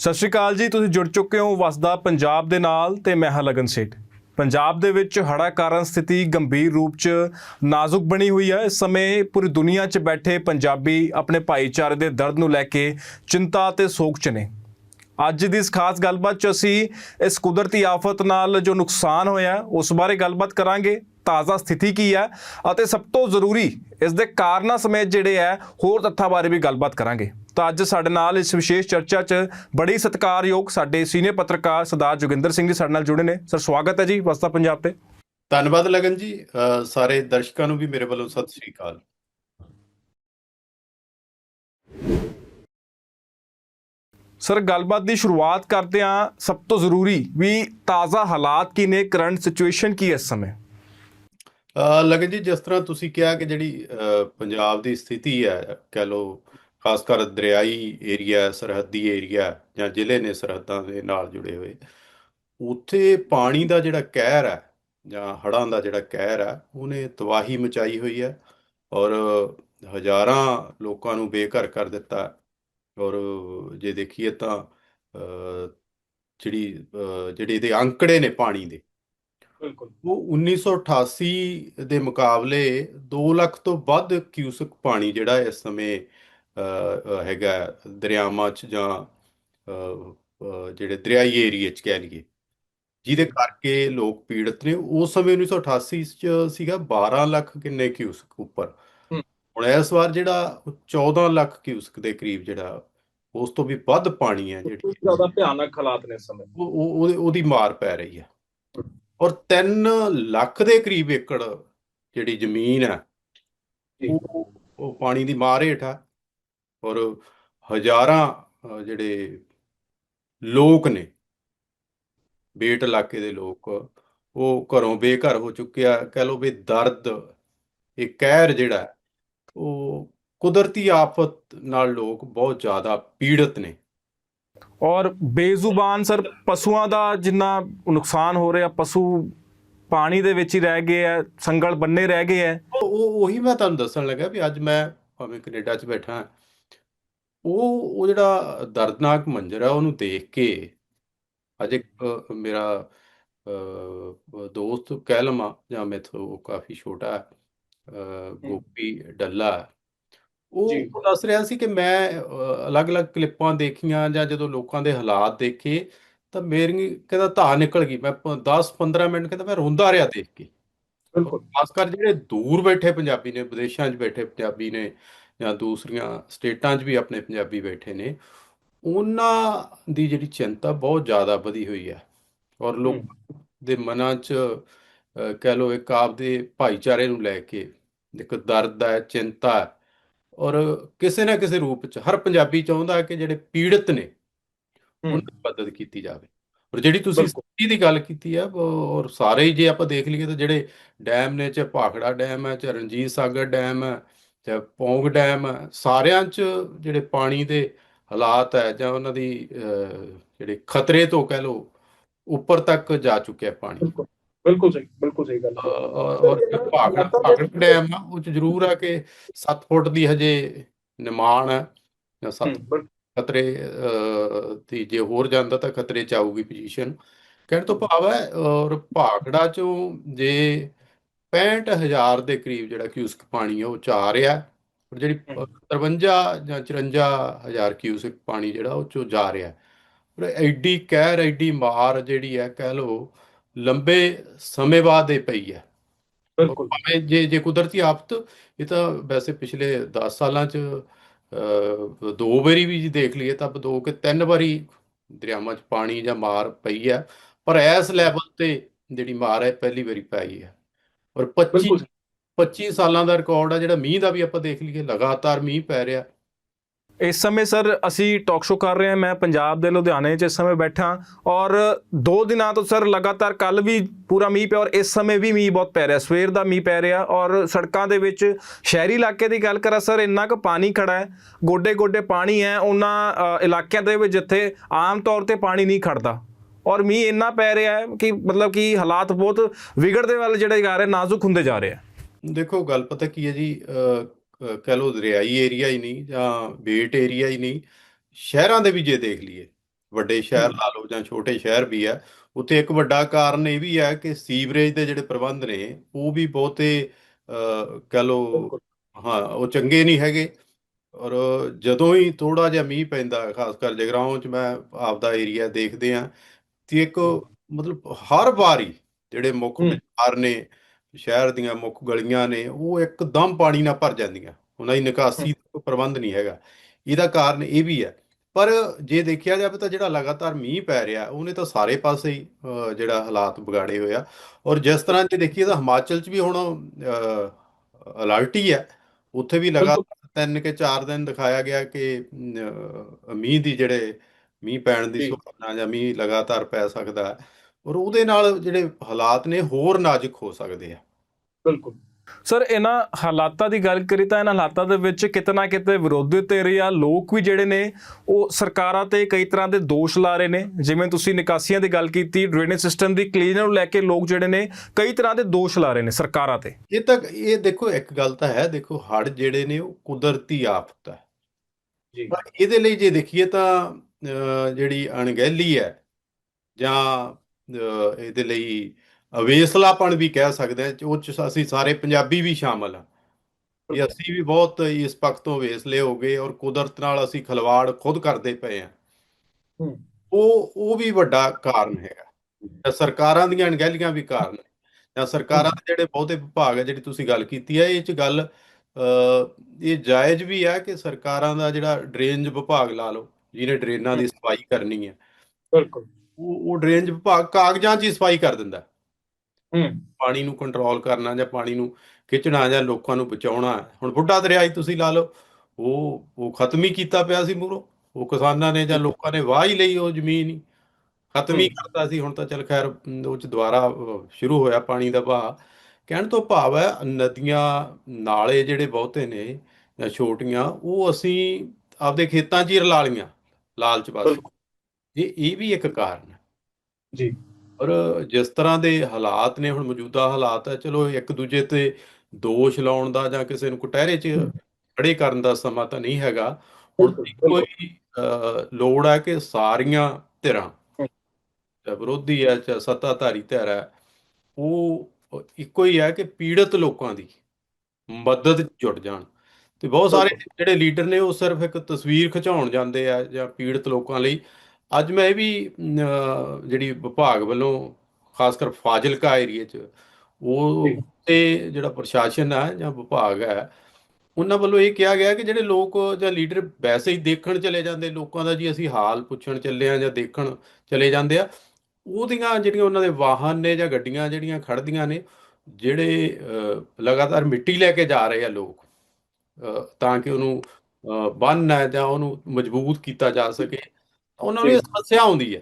ਸਤਿ ਸ਼੍ਰੀ ਅਕਾਲ ਜੀ, ਤੁਸੀਂ ਜੁੜ ਚੁੱਕੇ ਹੋ ਵਸਦਾ ਪੰਜਾਬ ਦੇ ਨਾਲ ਤੇ ਮੈਂ ਹਾਂ ਲਗਨ ਸੇਠ। ਪੰਜਾਬ ਦੇ ਵਿੱਚ ਹੜ੍ਹਾਂ ਕਾਰਨ ਸਥਿਤੀ ਗੰਭੀਰ ਰੂਪ 'ਚ ਨਾਜ਼ੁਕ ਬਣੀ ਹੋਈ ਹੈ। ਇਸ ਸਮੇਂ ਪੂਰੀ ਦੁਨੀਆ 'ਚ ਬੈਠੇ ਪੰਜਾਬੀ ਆਪਣੇ ਭਾਈਚਾਰੇ ਦੇ ਦਰਦ ਨੂੰ ਲੈ ਕੇ ਚਿੰਤਾ ਤੇ ਸੋਗ 'ਚ ਨੇ। ਅੱਜ ਦੀ ਇਸ ਖਾਸ ਗੱਲਬਾਤ 'ਚ ਅਸੀਂ ਇਸ ਕੁਦਰਤੀ ਆਫਤ ਨਾਲ ਜੋ ਨੁਕਸਾਨ ਹੋਇਆ, ਉਸ ਬਾਰੇ ਗੱਲਬਾਤ ਕਰਾਂਗੇ। ਤਾਜ਼ਾ ਸਥਿਤੀ ਕੀ ਹੈ ਅਤੇ ਸਭ ਤੋਂ ਜ਼ਰੂਰੀ ਇਸ ਦੇ ਕਾਰਨਾਂ ਸਮੇਤ ਜਿਹੜੇ ਹੈ, ਹੋਰ ਤੱਥਾਂ ਬਾਰੇ ਵੀ ਗੱਲਬਾਤ ਕਰਾਂਗੇ। ਤਾਂ ਅੱਜ ਸਾਡੇ ਨਾਲ ਇਸ ਵਿਸ਼ੇਸ਼ ਚਰਚਾ 'ਚ ਬੜੀ ਸਤਿਕਾਰਯੋਗ ਸਾਡੇ ਸੀਨੀਅਰ ਪੱਤਰਕਾਰ ਸਰਦਾਰ ਜੋਗਿੰਦਰ ਸਿੰਘ ਜੀ ਸਾਡੇ ਨਾਲ ਜੁੜੇ ਨੇ। ਸਰ, ਸਵਾਗਤ ਹੈ ਜੀ ਵਸਤਾ ਪੰਜਾਬ ਤੇ। ਧੰਨਵਾਦ ਲਗਨ ਜੀ। ਸਾਰੇ ਦਰਸ਼ਕਾਂ ਨੂੰ ਵੀ ਮੇਰੇ ਵੱਲੋਂ ਸਤਿ ਸ੍ਰੀ ਅਕਾਲ। ਸਰ, ਗੱਲਬਾਤ ਦੀ ਸ਼ੁਰੂਆਤ ਕਰਦੇ ਹਾਂ। ਸਭ ਤੋਂ ਜ਼ਰੂਰੀ ਵੀ ਤਾਜ਼ਾ ਹਾਲਾਤ ਕੀ ਨੇ ਕਰੰਟ ਸਿਚੁਏਸ਼ਨ ਕੀ ਇਸ ਸਮੇਂ? ਲਗਨ ਜੀ, ਜਿਸ ਤਰ੍ਹਾਂ ਤੁਸੀਂ ਕਿਹਾ ਕਿ ਜਿਹੜੀ ਪੰਜਾਬ ਦੀ ਸਥਿਤੀ ਹੈ, ਕਹਿ ਲਓ, ਖਾਸ ਕਰ ਦਰਿਆਈ ਏਰੀਆ, ਸਰਹੱਦੀ ਏਰੀਆ ਜਾਂ ਜ਼ਿਲ੍ਹੇ ਨੇ ਸਰਹੱਦਾਂ ਦੇ ਨਾਲ ਜੁੜੇ ਹੋਏ, ਉੱਥੇ ਪਾਣੀ ਦਾ ਜਿਹੜਾ ਕਹਿਰ ਹੈ ਜਾਂ ਹੜ੍ਹਾਂ ਦਾ ਜਿਹੜਾ ਕਹਿਰ ਹੈ, ਉਹਨੇ ਤਬਾਹੀ ਮਚਾਈ ਹੋਈ ਹੈ ਔਰ ਹਜ਼ਾਰਾਂ ਲੋਕਾਂ ਨੂੰ ਬੇਘਰ ਕਰ ਦਿੱਤਾ। ਔਰ ਜੇ ਦੇਖੀਏ ਤਾਂ ਜਿਹੜੀ ਜਿਹੜੇ ਇਹਦੇ ਅੰਕੜੇ ਨੇ ਪਾਣੀ ਦੇ ਬਿਲਕੁਲ। ਉਹ 1988 ਦੇ ਮੁਕਾਬਲੇ 2 ਲੱਖ ਤੋਂ ਵੱਧ ਕਿਊਸਕ ਪਾਣੀ ਜਿਹੜਾ ਇਸ ਸਮੇਂ ਹੈਗਾ ਦਰਿਆਵਾਂ 'ਚ ਜਾਂ ਜਿਹੜੇ ਦਰਿਆਈ ਏਰੀਏ 'ਚ ਕਹਿ ਲਈਏ ਜਿਹਦੇ ਕਰਕੇ ਲੋਕ ਪੀੜਤ ਨੇ। ਉਸ ਸਮੇਂ 1988 'ਚ ਸੀਗਾ 12 ਲੱਖ ਕਿੰਨੇ ਕਿਊਸਕ ਉੱਪਰ। ਹੁਣ ਇਸ ਵਾਰ ਜਿਹੜਾ ਉਹ 14 ਲੱਖ ਕਿਊਸਕ ਦੇ ਕਰੀਬ ਜਿਹੜਾ ਉਸ ਤੋਂ ਵੀ ਵੱਧ ਪਾਣੀ ਹੈ ਜਿਹੜੀ ਜ਼ਿਆਦਾ ਭਿਆਨਕ ਹਾਲਾਤ ਨੇ ਸਮੇਂ। ਉਹ ਉਹ- ਉਹਦੇ- ਮਾਰ ਪੈ ਰਹੀ ਹੈ। ਔਰ 3 ਲੱਖ ਦੇ ਕਰੀਬ ਏਕੜ ਜਿਹੜੀ ਜ਼ਮੀਨ ਹੈ। ਉਹ ਪਾਣੀ ਦੀ ਮਾਰ ਹੇਠ ਹੈ। ਔਰ ਹਜ਼ਾਰਾਂ ਜਿਹੜੇ ਲੋਕ ਨੇ ਬੇਟ ਇਲਾਕੇ ਦੇ ਲੋਕ ਉਹ ਘਰੋਂ ਬੇਘਰ ਹੋ ਚੁੱਕੇ ਆ। ਕਹਿ ਲਓ ਵੀ ਦਰਦ ਇਹ ਕਹਿਰ ਜਿਹੜਾ ਉਹ ਕੁਦਰਤੀ ਆਫਤ ਨਾਲ ਲੋਕ ਬਹੁਤ ਜ਼ਿਆਦਾ ਪੀੜਤ ਨੇ। ਔਰ ਬੇਜ਼ੁਬਾਨ ਸਰ ਪਸ਼ੂਆਂ ਦਾ ਜਿੰਨਾ ਨੁਕਸਾਨ ਹੋ ਰਿਹਾ ਪਸ਼ੂ ਪਾਣੀ ਦੇ ਵਿੱਚ ਹੀ ਰਹਿ ਗਏ ਹੈ ਸੰਗਲ ਬੰਨੇ ਰਹਿ ਗਏ ਹੈ ਉਹ ਉਹ- ਮੈਂ ਤੁਹਾਨੂੰ ਦੱਸਣ ਲੱਗਾ ਵੀ ਅੱਜ ਮੈਂ ਭਾਵੇਂ ਕੈਨੇਡਾ 'ਚ ਬੈਠਾ ਉਹ ਉਹ ਜਿਹੜਾ ਦਰਦਨਾਕ ਮੰਜ਼ਰ ਹੈ ਉਹਨੂੰ ਦੇਖ ਕੇ ਅੱਜ ਇੱਕ ਮੇਰਾ ਦੋਸਤ ਕਹਿ ਲਵਾਂ ਜਾਂ ਮੈਥੋਂ ਉਹ ਕਾਫੀ ਛੋਟਾ ਹੈ, ਗੋਪੀ ਡੱਲਾ। ਉਹ ਦੱਸ ਰਿਹਾ ਸੀ ਕਿ ਮੈਂ ਅਲੱਗ-ਅਲੱਗ ਕਲਿੱਪਾਂ ਦੇਖੀਆਂ ਜਾਂ ਜਦੋਂ ਲੋਕਾਂ ਦੇ ਹਾਲਾਤ ਦੇਖੇ ਤਾਂ ਮੇਰੀ ਕਹਿੰਦਾ ਧਾਰ ਨਿਕਲ ਗਈ। ਮੈਂ 10-15 ਮਿੰਟ ਕਹਿੰਦਾ ਮੈਂ ਰੋਂਦਾ ਰਿਹਾ ਦੇਖ ਕੇ। ਬਿਲਕੁਲ। ਖਾਸ ਕਰ ਜਿਹੜੇ ਦੂਰ ਬੈਠੇ ਪੰਜਾਬੀ ਨੇ ਵਿਦੇਸ਼ਾਂ 'ਚ ਬੈਠੇ ਪੰਜਾਬੀ ਨੇ ਜਾਂ ਦੂਸਰੀਆਂ ਸਟੇਟਾਂ 'ਚ ਵੀ ਆਪਣੇ ਪੰਜਾਬੀ ਬੈਠੇ ਨੇ ਉਹਨਾਂ ਦੀ ਜਿਹੜੀ ਚਿੰਤਾ ਬਹੁਤ ਜ਼ਿਆਦਾ ਵਧੀ ਹੋਈ ਹੈ। ਔਰ ਲੋਕ ਦੇ ਮਨਾਂ 'ਚ ਕਹਿ ਲਓ ਇੱਕ ਆਪਦੇ ਭਾਈਚਾਰੇ ਨੂੰ ਲੈ ਕੇ ਇੱਕ ਦਰਦ ਹੈ ਚਿੰਤਾ ਹੈ ਔਰ ਕਿਸੇ ਨਾ ਕਿਸੇ ਰੂਪ 'ਚ ਹਰ ਪੰਜਾਬੀ ਚਾਹੁੰਦਾ ਹੈ ਕਿ ਜਿਹੜੇ ਪੀੜਤ ਨੇ ਉਹਨਾਂ ਦੀ ਮਦਦ ਕੀਤੀ ਜਾਵੇ। ਔਰ ਜਿਹੜੀ ਤੁਸੀਂ। ਸਥਿਤੀ ਦੀ ਗੱਲ ਕੀਤੀ ਉਹ- ਔਰ ਸਾਰੇ ਹੀ ਜੇ ਆਪਾਂ ਦੇਖ ਲਈਏ ਤਾਂ ਜਿਹੜੇ ਡੈਮ ਨੇ ਚਾਹੇ ਭਾਖੜਾ ਡੈਮ ਹੈ ਚਾਹੇ ਰਣਜੀਤ ਸਾਗਰ ਡੈਮ ਹੈ ਚਾਹੇ ਪੌਂਗ ਡੈਮ ਹੈ ਸਾਰਿਆਂ 'ਚ ਜਿਹੜੇ ਪਾਣੀ ਦੇ ਹਾਲਾਤ ਹੈ ਜਾਂ ਉਹਨਾਂ ਦੀ ਜਿਹੜੇ ਖਤਰੇ ਤੋਂ ਕਹਿ ਲਓ ਉੱਪਰ ਤੱਕ ਜਾ ਚੁੱਕਿਆ ਪਾਣੀ। ਬਿਲਕੁਲ ਸਹੀ ਬਿਲਕੁਲ ਸਹੀ ਗੱਲ ਔਰ ਭਾਖੜਾ ਭਾਖੜਾ ਡੈਮ ਆ ਉਹ 'ਚ ਜ਼ਰੂਰ ਹੈ ਕਿ 7 ਫੁੱਟ ਦੀ ਹਜੇ ਨਿਮਾਣ ਹੈ ਜਾਂ 7 ਬਿਲ- ਖਤਰੇ ਦੀ ਜੇ ਹੋਰ ਜਾਂਦਾ ਤਾਂ ਖਤਰੇ ਚ ਆਊਗੀ ਪੋਜੀਸ਼ਨ ਕਹਿਣ ਤੋਂ ਭਾਵ ਹੈ ਔਰ ਭਾਖੜਾ ਚੋਂ ਜੇ 65000 ਦੇ ਕਰੀਬ ਜਿਹੜਾ ਕਿਊਸਕ ਪਾਣੀ ਹੈ ਉਹ ਚ ਆ ਰਿਹਾ। ਔਰ ਜਿਹੜੀ ਹਮ। 53 ਜਾਂ 54000 ਕਿਊਸਕ ਪਾਣੀ ਜਿਹੜਾ ਉਹ ਚੋਂ ਜਾ ਰਿਹਾ। ਔਰ ਐਡੀ ਕਹਿਰ ਐਡੀ ਮਾਰ ਜਿਹੜੀ ਹੈ ਕਹਿ ਲਓ ਲੰਬੇ ਸਮੇਂ ਬਾਅਦ ਇਹ ਪਈ ਹੈ। ਬਿਲਕੁਲ। ਭਾਵੇਂ ਜੇ ਜੇ ਕੁਦਰਤੀ ਆਫਤ ਇਹ ਤਾਂ ਵੈਸੇ ਪਿਛਲੇ 10 ਸਾਲਾਂ ਚ ਦੋ ਵਾਰੀ ਵੀ ਜੀ ਦੇਖ ਲਈਏ ਤਾਂ ਦੋ ਕਿ ਤਿੰਨ ਵਾਰੀ ਦਰਿਆਵਾਂ 'ਚ ਪਾਣੀ ਜਾਂ ਮਾਰ ਪਈ ਹੈ। ਪਰ ਇਸ ਲੈਵਲ ਤੇ ਜਿਹੜੀ ਮਾਰ ਹੈ ਪਹਿਲੀ ਵਾਰੀ ਪਈ ਹੈ। ਔਰ 25 ਬਿਲਕੁਲ। 25 ਸਾਲਾਂ ਦਾ ਰਿਕਾਰਡ ਆ ਜਿਹੜਾ ਮੀਂਹ ਦਾ ਵੀ ਆਪਾਂ ਦੇਖ ਲਈਏ ਲਗਾਤਾਰ ਮੀਂਹ ਪੈ ਰਿਹਾ। ਇਸ ਸਮੇਂ ਸਰ ਅਸੀਂ ਟਾਕ ਸ਼ੋ ਕਰ ਰਹੇ ਹਾਂ, ਮੈਂ ਪੰਜਾਬ ਦੇ ਲੁਧਿਆਣੇ 'ਚ ਇਸ ਸਮੇਂ ਬੈਠਾ ਔਰ ਦੋ ਦਿਨਾਂ ਤੋਂ ਸਰ ਲਗਾਤਾਰ ਕੱਲ ਵੀ ਪੂਰਾ ਮੀਂਹ ਪਿਆ ਔਰ ਇਸ ਸਮੇਂ ਵੀ ਮੀਂਹ ਬਹੁਤ ਪੈ ਰਿਹਾ, ਸਵੇਰ ਦਾ ਮੀਂਹ ਪੈ ਰਿਹਾ ਔਰ ਸੜਕਾਂ ਦੇ ਵਿੱਚ ਸ਼ਹਿਰੀ ਇਲਾਕੇ ਦੀ ਗੱਲ ਕਰਾਂ ਸਰ, ਇੰਨਾ ਕੁ ਪਾਣੀ ਖੜਾ ਹੈ ਗੋਡੇ ਗੋਡੇ ਪਾਣੀ ਹੈ, ਉਹਨਾਂ ਇਲਾਕਿਆਂ ਦੇ ਵਿੱਚ ਜਿੱਥੇ ਆਮ ਤੌਰ ਤੇ ਪਾਣੀ ਨਹੀਂ ਖੜਦਾ ਔਰ ਮੀਂਹ ਇੰਨਾ ਪੈ ਰਿਹਾ ਹੈ ਕਿ ਮਤਲਬ ਕਿ ਹਾਲਾਤ ਬਹੁਤ ਵਿਗੜਦੇ ਵੱਲ ਜਿਹੜੇ ਜਾ ਰਹੇ, ਨਾਜ਼ੁਕ ਹੁੰਦੇ ਜਾ ਰਹੇ ਆ ਦੇਖੋ, ਗੱਲ ਪਤਾ ਕੀ ਹੈ ਜੀ ਕਹਿ ਲਓ ਦਰਿਆਈ ਏਰੀਆ ਹੀ ਨਹੀਂ ਜਾਂ ਬੇਟ ਏਰੀਆ ਹੀ ਨਹੀਂ ਸ਼ਹਿਰਾਂ ਦੇ ਵੀ ਜੇ ਦੇਖ ਲਈਏ ਵੱਡੇ ਸ਼ਹਿਰ। ਲਾ ਲਓ ਜਾਂ ਛੋਟੇ ਸ਼ਹਿਰ ਵੀ ਹੈ ਉੱਥੇ ਇੱਕ ਵੱਡਾ ਕਾਰਨ ਇਹ ਵੀ ਹੈ ਕਿ ਸੀਵਰੇਜ ਦੇ ਜਿਹੜੇ ਪ੍ਰਬੰਧ ਨੇ ਉਹ ਵੀ ਬਹੁਤੇ ਕਹਿ ਬਿਲਕੁਲ ਹਾਂ ਉਹ ਚੰਗੇ ਨਹੀਂ ਹੈਗੇ ਔਰ ਜਦੋਂ ਹੀ ਥੋੜਾ ਜਿਹਾ ਮੀਂਹ ਪੈਂਦਾ ਖਾਸ ਕਰ ਜਗਰਾਉਂ ਚ ਮੈਂ ਆਪਦਾ ਏਰੀਆ ਦੇਖਦੇ ਆ ਤੇ ਇੱਕ ਮਤਲਬ ਹਰ ਵਾਰੀ ਜਿਹੜੇ ਮੁੱਖ। ਬਾਜ਼ਾਰ ਨੇ ਸ਼ਹਿਰ ਦੀਆਂ ਮੁੱਖ ਗਲੀਆਂ ਨੇ ਉਹ ਇੱਕਦਮ ਪਾਣੀ ਨਾਲ ਭਰ ਜਾਂਦੀਆਂ। ਉਹਨਾਂ ਦੀ ਨਿਕਾਸੀ ਦਾ ਕੋਈ ਪ੍ਰਬੰਧ ਨਹੀਂ ਹੈਗਾ। ਇਹਦਾ ਕਾਰਨ ਇਹ ਵੀ ਹੈ। ਪਰ ਜੇ ਦੇਖਿਆ ਜਾਵੇ ਤਾਂ ਜਿਹੜਾ ਲਗਾਤਾਰ ਮੀਂਹ ਪੈ ਰਿਹਾ ਉਹਨੇ ਤਾਂ ਸਾਰੇ ਪਾਸੇ ਹੀ ਜਿਹੜਾ ਹਾਲਾਤ ਵਿਗਾੜੇ ਹੋਏ ਆ। ਔਰ ਜਿਸ ਤਰ੍ਹਾਂ ਜੇ ਦੇਖੀਏ ਤਾਂ ਹਿਮਾਚਲ 'ਚ ਵੀ ਹੁਣ ਅਲਰਟ ਹੀ ਹੈ। ਉੱਥੇ ਵੀ ਲਗਾਤਾਰ ਤਿੰਨ ਕੇ ਚਾਰ ਦਿਨ ਦਿਖਾਇਆ ਗਿਆ ਕਿ ਮੀਂਹ ਦੀ ਜਿਹੜੇ ਮੀਂਹ ਪੈਣ ਦੀ। ਸੰਭਾਵਨਾ ਜਾਂ ਮੀਂਹ ਲਗਾਤਾਰ ਪੈ ਸਕਦਾ ਹੈ। ਔਰ ਉਹਦੇ ਨਾਲ ਜਿਹੜੇ ਹਾਲਾਤ ਨੇ ਹੋਰ ਨਾਜ਼ੁਕ ਹੋ ਸਕਦੇ ਆ। ਬਿਲਕੁਲ। ਸਰ ਇਹਨਾਂ ਹਾਲਾਤਾਂ ਦੀ ਗੱਲ ਕਰੀ ਤਾਂ ਇਹਨਾਂ ਹਾਲਾਤਾਂ ਦੇ ਵਿੱਚ ਕਿਤਨਾ ਕਿਤੇ ਵਿਰੋਧੀ ਧਿਰ ਜਾਂ ਲੋਕ ਵੀ ਜਿਹੜੇ ਨੇ ਉਹ ਸਰਕਾਰਾਂ ਤੇ ਕਈ ਤਰ੍ਹਾਂ ਦੇ ਦੋਸ਼ ਲਾ ਰਹੇ ਨੇ। ਜਿਵੇਂ ਤੁਸੀਂ ਨਿਕਾਸੀਆਂ ਦੀ ਗੱਲ ਕੀਤੀ ਡਰੇਨੇਜ ਸਿਸਟਮ ਦੀ ਕਲੀਨਰ ਨੂੰ ਲੈ ਕੇ ਲੋਕ ਜਿਹੜੇ ਨੇ ਕਈ ਤਰ੍ਹਾਂ ਦੇ ਦੋਸ਼ ਲਾ ਰਹੇ ਨੇ ਸਰਕਾਰਾਂ ਤੇ। ਇਹ ਤਾਂ ਇਹ ਦੇਖੋ ਇੱਕ ਗੱਲ ਤਾਂ ਹੈ ਦੇਖੋ ਹੜ੍ਹ ਜਿਹੜੇ ਨੇ ਉਹ ਕੁਦਰਤੀ ਆਫਤ ਹੈ। ਜੀ। ਪਰ ਇਹਦੇ ਲਈ ਜੇ ਦੇਖੀਏ ਤਾਂ ਜਿਹੜੀ ਅਣਗਹਿਲੀ ਹੈ ਜਾਂ ਇਹਦੇ ਲਈ ਅਵੇਸਲਾਪਣ ਵੀ ਕਹਿ ਸਕਦੇ ਹਾਂ ਉਹ ਚ ਅਸੀਂ ਸਾਰੇ ਪੰਜਾਬੀ ਵੀ ਸ਼ਾਮਲ ਆ ਕਿ ਅਸੀਂ ਵੀ ਬਹੁਤ ਇਸ ਪੱਖ ਤੋਂ ਵੇਸਲੇ ਹੋ ਗਏ ਔਰ ਕੁਦਰਤ ਨਾਲ ਅਸੀਂ ਖਿਲਵਾੜ ਖੁਦ ਕਰਦੇ ਪਏ ਆ ਉਹ ਉਹ ਵੀ ਵੱਡਾ ਕਾਰਨ ਹੈਗਾ। ਜਾਂ ਸਰਕਾਰਾਂ ਦੀਆਂ ਅਣਗਹਿਲੀਆਂ ਵੀ ਕਾਰਨ ਨੇ। ਜਾਂ ਸਰਕਾਰਾਂ ਦੇ ਜਿਹੜੇ ਬਹੁਤੇ ਵਿਭਾਗ ਹੈ ਜਿਹੜੀ ਤੁਸੀਂ ਗੱਲ ਕੀਤੀ ਹੈ ਇਹ ਚ ਗੱਲ ਇਹ ਜਾਇਜ਼ ਵੀ ਹੈ ਕਿ ਸਰਕਾਰਾਂ ਦਾ ਜਿਹੜਾ ਡਰੇਨੇਜ ਵਿਭਾਗ ਲਾ ਲਓ ਜਿਹਨੇ ਡਰੇਨਾਂ ਦੀ ਸਫ਼ਾਈ ਕਰਨੀ ਹੈ ਬਿਲਕੁਲ। ਉਹ ਉਹ ਡਰੇਨੇਜ ਵਿਭਾਗ ਕਾਗਜ਼ਾਂ 'ਚ ਹੀ ਸਫ਼ਾਈ ਕਰ ਦਿੰਦਾ। ਹੂੰ। ਪਾਣੀ ਨੂੰ ਕੰਟਰੋਲ ਕਰਨਾ ਜਾਂ ਪਾਣੀ ਨੂੰ ਖਿੱਚਣਾ ਜਾਂ ਲੋਕਾਂ ਨੂੰ ਬਚਾਉਣਾ। ਹੁਣ ਬੁੱਢਾ ਦਰਿਆ ਹੀ ਤੁਸੀਂ ਲਾ ਲਓ ਉਹ ਉਹ ਖਤਮ ਹੀ ਕੀਤਾ ਪਿਆ ਸੀ ਮੂਹਰੋਂ ਉਹ ਕਿਸਾਨਾਂ ਨੇ ਜਾਂ ਲੋਕਾਂ ਨੇ ਵਾਹ ਹੀ ਲਈ ਉਹ ਜ਼ਮੀਨ ਹੀ। ਖਤਮ ਹੀ। ਕਰਤਾ ਸੀ ਹੁਣ ਤਾਂ ਚਲ ਖੈਰ ਉਹ ਚ ਦੁਬਾਰਾ ਸ਼ੁਰੂ ਹੋਇਆ ਪਾਣੀ ਦਾ ਵਹਾਅ। ਕਹਿਣ ਤੋਂ ਭਾਵ ਹੈ ਨਦੀਆਂ ਨਾਲੇ ਜਿਹੜੇ ਬਹੁਤੇ ਨੇ ਜਾਂ ਛੋਟੀਆਂ ਉਹ ਅਸੀਂ ਆਪਦੇ ਖੇਤਾਂ 'ਚ ਹੀ ਰਲਾ ਲਈਆਂ ਲਾਲਚ ਬਸ। ਇਹ ਇਹ ਵੀ ਇੱਕ ਕਾਰਨ ਹੈ। ਜੀ। ਪਰ ਜਿਸ ਤਰ੍ਹਾਂ ਦੇ ਹਾਲਾਤ ਨੇ ਹੁਣ ਮੌਜੂਦਾ ਹਾਲਾਤ ਹੈ ਚਲੋ ਇੱਕ ਦੂਜੇ ਤੇ ਦੋਸ਼ ਲਾਉਣ ਦਾ ਜਾਂ ਕਿਸੇ ਨੂੰ ਕਟਹਿਰੇ 'ਚ ਖੜੇ ਕਰਨ ਦਾ ਸਮਾਂ ਤਾਂ ਨਹੀਂ ਹੈਗਾ। ਹੁਣ ਅਹ, ਲੋੜ ਹੈ ਕਿ ਸਾਰੀਆਂ ਧਿਰਾਂ ਵਿਰੋਧੀ ਹੈ ਚਾਹੇ ਸੱਤਾਧਾਰੀ ਧਿਰ ਹੈ ਉਹ ਇੱਕੋ ਹੀ ਹੈ ਕਿ ਪੀੜਤ ਲੋਕਾਂ ਦੀ ਮਦਦ ਜੁਟ ਜਾਣ। ਤੇ ਬਹੁਤ ਸਾਰੇ ਜਿਹੜੇ ਲੀਡਰ ਨੇ ਉਹ ਸਿਰਫ ਇੱਕ ਤਸਵੀਰ ਖਿਚਾਉਣ ਜਾਂਦੇ ਆ ਜਾਂ ਪੀੜਤ ਲੋਕਾਂ ਲਈ ਅੱਜ ਮੈਂ ਇਹ ਵੀ ਜਿਹੜੀ ਵਿਭਾਗ ਵੱਲੋਂ ਖਾਸ ਕਰ ਫਾਜ਼ਿਲਕਾ ਏਰੀਏ 'ਚ ਉਹ। ਤੇ ਜਿਹੜਾ ਪ੍ਰਸ਼ਾਸਨ ਹੈ ਜਾਂ ਵਿਭਾਗ ਹੈ ਉਹਨਾਂ ਵੱਲੋਂ ਇਹ ਕਿਹਾ ਗਿਆ ਕਿ ਜਿਹੜੇ ਲੋਕ ਜਾਂ ਲੀਡਰ ਵੈਸੇ ਹੀ ਦੇਖਣ ਚਲੇ ਜਾਂਦੇ ਲੋਕਾਂ ਦਾ ਜੀ ਅਸੀਂ ਹਾਲ ਪੁੱਛਣ ਚੱਲੇ ਆ ਜਾਂ ਦੇਖਣ ਚਲੇ ਜਾਂਦੇ ਆ ਉਹਦੀਆਂ ਜਿਹੜੀਆਂ ਉਹਨਾਂ ਦੇ ਵਾਹਨ ਨੇ ਜਾਂ ਗੱਡੀਆਂ ਜਿਹੜੀਆਂ ਖੜਦੀਆਂ ਨੇ ਜਿਹੜੇ ਲਗਾਤਾਰ ਮਿੱਟੀ ਲੈ ਕੇ ਜਾ ਰਹੇ ਆ ਲੋਕ ਤਾਂ ਕਿ ਉਹਨੂੰ ਹੈ ਜਾਂ ਉਹਨੂੰ ਮਜ਼ਬੂਤ ਕੀਤਾ ਜਾ ਸਕੇ ਉਹਨਾਂ ਨੂੰ ਇਹ ਜੀ। ਸਮੱਸਿਆ ਆਉਂਦੀ ਹੈ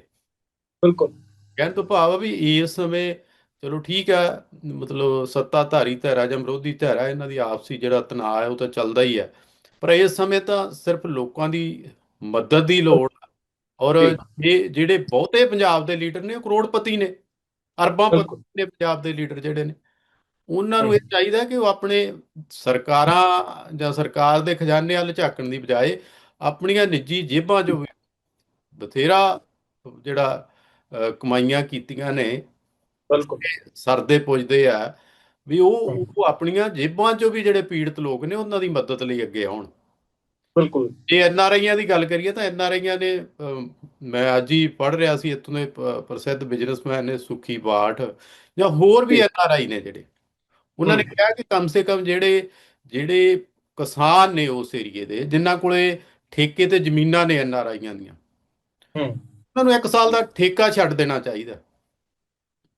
ਬਿਲਕੁਲ ਕਹਿਣ ਤੋਂ ਭਾਵ ਆ ਵੀ ਇਸ ਸਮੇਂ ਚਲੋ ਠੀਕ ਹੈ ਮਤਲਬ ਸੱਤਾਧਾਰੀ ਧਿਰ ਜਾਂ ਵਿਰੋਧੀ ਧਿਰ ਇਹਨਾਂ ਦੀ ਆਪਸੀ ਜਿਹੜਾ ਤਣਾਅ ਹੈ ਉਹ ਤਾਂ ਚੱਲਦਾ ਹੀ ਹੈ ਪਰ ਇਸ ਸਮੇਂ ਤਾਂ ਸਿਰਫ ਲੋਕਾਂ ਦੀ ਮਦਦ ਦੀ ਲੋੜ ਹੈ ਔਰ ਜੀ। ਇਹ ਜਿਹੜੇ ਬਹੁਤੇ ਪੰਜਾਬ ਦੇ ਲੀਡਰ ਨੇ ਉਹ ਕਰੋੜਪਤੀ ਨੇ ਅਰਬਾਂ ਬਿਲਕੁਲ। ਪਤੀ ਨੇ ਪੰਜਾਬ ਦੇ ਲੀਡਰ ਜਿਹੜੇ ਨੇ ਉਹਨਾਂ ਨੂੰ ਇਹ ਚਾਹੀਦਾ ਕਿ ਉਹ ਆਪਣੇ ਸਰਕਾਰਾਂ ਜਾਂ ਸਰਕਾਰ ਦੇ ਖਜ਼ਾਨੇ ਵੱਲ ਝਾਕਣ ਦੀ ਬਜਾਏ ਆਪਣੀਆਂ ਨਿੱਜੀ ਜੇਬਾਂ 'ਚੋਂ ਵੀ ਬਥੇਰਾ ਜਿਹੜਾ ਕਮਾਈਆਂ ਕੀਤੀਆਂ ਨੇ ਬਿਲਕੁਲ ਸਰਦੇ ਪੁੱਜਦੇ ਆ ਵੀ ਉਹ। ਉਹ ਆਪਣੀਆਂ ਜੇਬਾਂ 'ਚੋਂ ਵੀ ਜਿਹੜੇ ਪੀੜਤ ਲੋਕ ਨੇ ਉਹਨਾਂ ਦੀ ਮਦਦ ਲਈ ਅੱਗੇ ਆਉਣ ਬਿਲਕੁਲ ਜੇ ਐਨ ਆਰ ਆਈਆਂ ਦੀ ਗੱਲ ਕਰੀਏ ਤਾਂ ਐਨ ਆਰ ਆਈਆਂ ਨੇ ਮੈਂ ਅੱਜ ਹੀ ਪੜ੍ਹ ਰਿਹਾ ਸੀ ਇੱਥੋਂ ਦੇ ਪ੍ਰਸਿੱਧ ਬਿਜ਼ਨਸਮੈਨ ਨੇ ਸੁਖੀ ਬਾਠ ਜਾਂ ਹੋਰ ਵੀ। ਐਨ ਆਰ ਆਈ ਨੇ ਜਿਹੜੇ ਉਹਨਾਂ ਨੇ। ਕਿਹਾ ਕਿ ਕਮ ਸੇ ਕਮ ਜਿਹੜੇ ਜਿਹੜੇ ਕਿਸਾਨ ਨੇ ਉਸ ਏਰੀਏ ਦੇ ਜਿਨ੍ਹਾਂ ਕੋਲੇ ਠੇਕੇ ਤੇ ਜ਼ਮੀਨਾਂ ਨੇ ਐਨ ਆਰ ਆਈਆਂ ਦੀਆਂ ਹੂੰ। ਉਹਨਾਂ ਨੂੰ ਇੱਕ ਸਾਲ ਦਾ ਠੇਕਾ ਛੱਡ ਦੇਣਾ ਚਾਹੀਦਾ।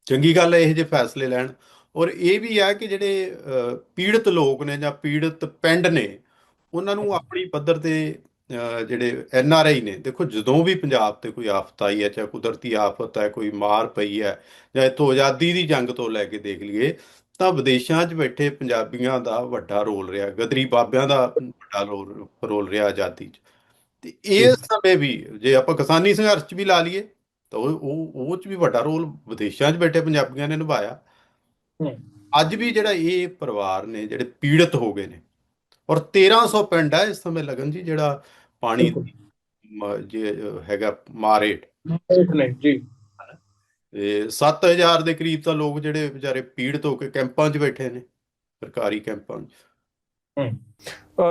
ਚੰਗੀ ਗੱਲ ਇਹ ਜਿਹੇ ਫੈਸਲੇ ਲੈਣ। ਔਰ ਇਹ ਵੀ ਹੈ ਕਿ ਜਿਹੜੇ ਪੀੜਤ ਲੋਕ ਨੇ ਜਾਂ ਪੀੜਤ ਪਿੰਡ ਨੇ, ਉਹਨਾਂ ਨੂੰ ਆਪਣੀ ਪੱਧਰ ਤੇ ਜਿਹੜੇ ਐਨ ਆਰ ਆਈ ਨੇ, ਦੇਖੋ ਜਦੋਂ ਵੀ ਪੰਜਾਬ ਤੇ ਕੋਈ ਆਫਤ ਆਈ ਹੈ, ਚਾਹੇ ਕੁਦਰਤੀ ਆਫਤ ਹੈ, ਕੋਈ ਮਾਰ ਪਈ ਹੈ, ਜਾਂ ਇਥੋਂ ਆਜ਼ਾਦੀ ਦੀ ਜੰਗ ਤੋਂ ਲੈ ਕੇ ਦੇਖ ਲਈਏ, ਤਾਂ ਵਿਦੇਸ਼ਾਂ 'ਚ ਬੈਠੇ ਪੰਜਾਬੀਆਂ ਦਾ ਵੱਡਾ ਰੋਲ ਰਿਹਾ, ਗਦਰੀ ਬਾਬਿਆਂ ਦਾ ਵੱਡਾ ਰੋਲ ਰੋਲ ਰਿਹਾ ਆਜ਼ਾਦੀ 'ਚ। ਤੇ ਇਸ ਸਮੇਂ ਵੀ ਜੇ ਆਪਾਂ ਕਿਸਾਨੀ ਸੰਘਰਸ਼ 'ਚ ਵੀ ਲਾ ਲਈਏ ਤਾਂ ਉਹ ਉਹ 'ਚ ਵੀ ਵੱਡਾ ਰੋਲ ਵਿਦੇਸ਼ਾਂ 'ਚ ਬੈਠੇ ਪੰਜਾਬੀਆਂ ਨੇ ਨਿਭਾਇਆ। ਅੱਜ ਵੀ ਜਿਹੜਾ ਇਹ ਪਰਿਵਾਰ ਨੇ ਜਿਹੜੇ ਪੀੜਤ ਹੋ ਗਏ ਨੇ ਔਰ 1300 ਪਿੰਡ ਹੈ ਇਸ ਸਮੇਂ ਲਗਨ ਜੀ ਜਿਹੜਾ ਪਾਣੀ ਜੇ ਹੈਗਾ ਮਾਰੇਟ। ਜੀ। ਤੇ 7000 ਦੇ ਕਰੀਬ ਤਾਂ ਲੋਕ ਜਿਹੜੇ ਵਿਚਾਰੇ ਪੀੜਤ ਹੋ ਕੇ ਕੈਂਪਾਂ 'ਚ ਬੈਠੇ ਨੇ ਸਰਕਾਰੀ ਕੈਂਪਾਂ 'ਚ।